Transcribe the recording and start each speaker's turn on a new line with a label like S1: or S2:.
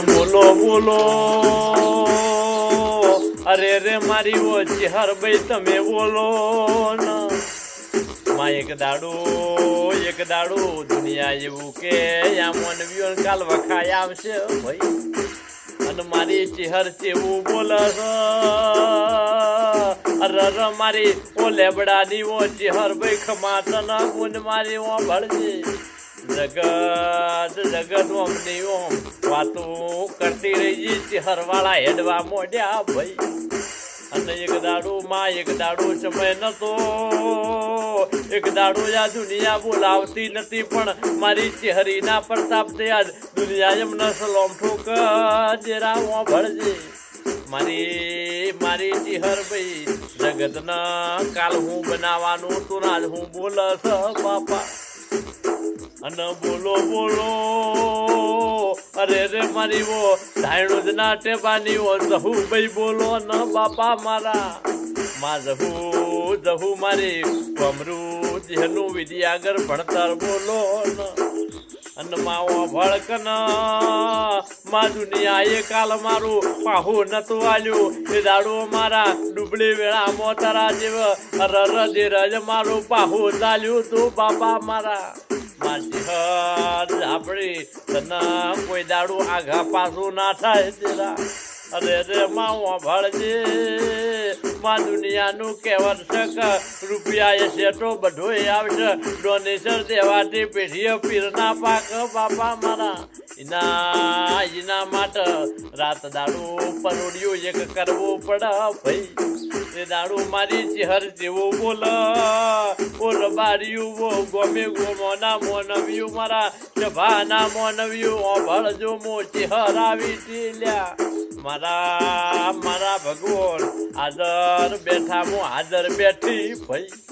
S1: બોલો બોલો. અરે રે, મારી ઓ ચિહર ભાઈ તમે બોલો ના. માં એક દાડો એક દાડો દુનિયા એવું કે આ માનવીઓ કાલ વખાય આવશે ભાઈ. અને મારી ચિહર ચેવું બોલ છે. અરે અરે મારી ઓ લેબડાની ઓ ચિહર ભાઈ ખમાતા ના ગુણ મારી ઓ ભળજે જગત જગત ઓમની વાતો કરતી રહી છે હરવાળા હેડવા મોડ્યા ભાઈ. અને એક દાડો માં એક દાડો સમય નતો. એક દાડો આ દુનિયા બોલાવતી નથી, પણ મારી ચહેરીના પ્રતાપ આજ દુનિયા એમ નસલોમ ઠોક જેરા હું ભળજે. મારી મારી ચિહર ભાઈ, જગતના કાલ હું બનાવવાનું તું આજ હું બોલસ બાપા. અને બોલો બોલો અરે રે મારી વો ધાયણું જ ના ટેબાની ઓ, જહુ ભાઈ બોલો ન બાપા મારા. માં જહુ જહુ મારી કમરું જેનું વિદ્યાગર ભણતર બોલો ન. અને માવો ભળકન, માં દુનિયાએ કાલ મારું પાહુ નતું આલ્યું. એ દાડો મારા ડુબળી વેળા મોતરા જેવ રર જે રજ મારું પાહુ ચાલ્યું તું બાપા મારા. તને કોઈ દાડું આઘા પાછું ના થાય તેરા. અરે રે માવો ભળજે. માં દુનિયાનું કહેવત છે રૂપિયા એ શેઠો બધોય આવશે. ડોનેશન દેવાથી પેઢીએ પીરના પાક બાપા મારા. એના એના માટે રાત દાડું પરોડિયું એક કરવું પડે ભાઈ. એ દાડું મારી ચહેર જેવું બોલ. ઓ રબારિયું વો ગમે ગોમોના મોનવ્યું મારા જભાના મોનવ્યું ઓભળજો મો ચહેર આવી ટીલ્યા મારા મારા ભગવાન, હાજર બેઠા મો હાજર બેઠી ભાઈ.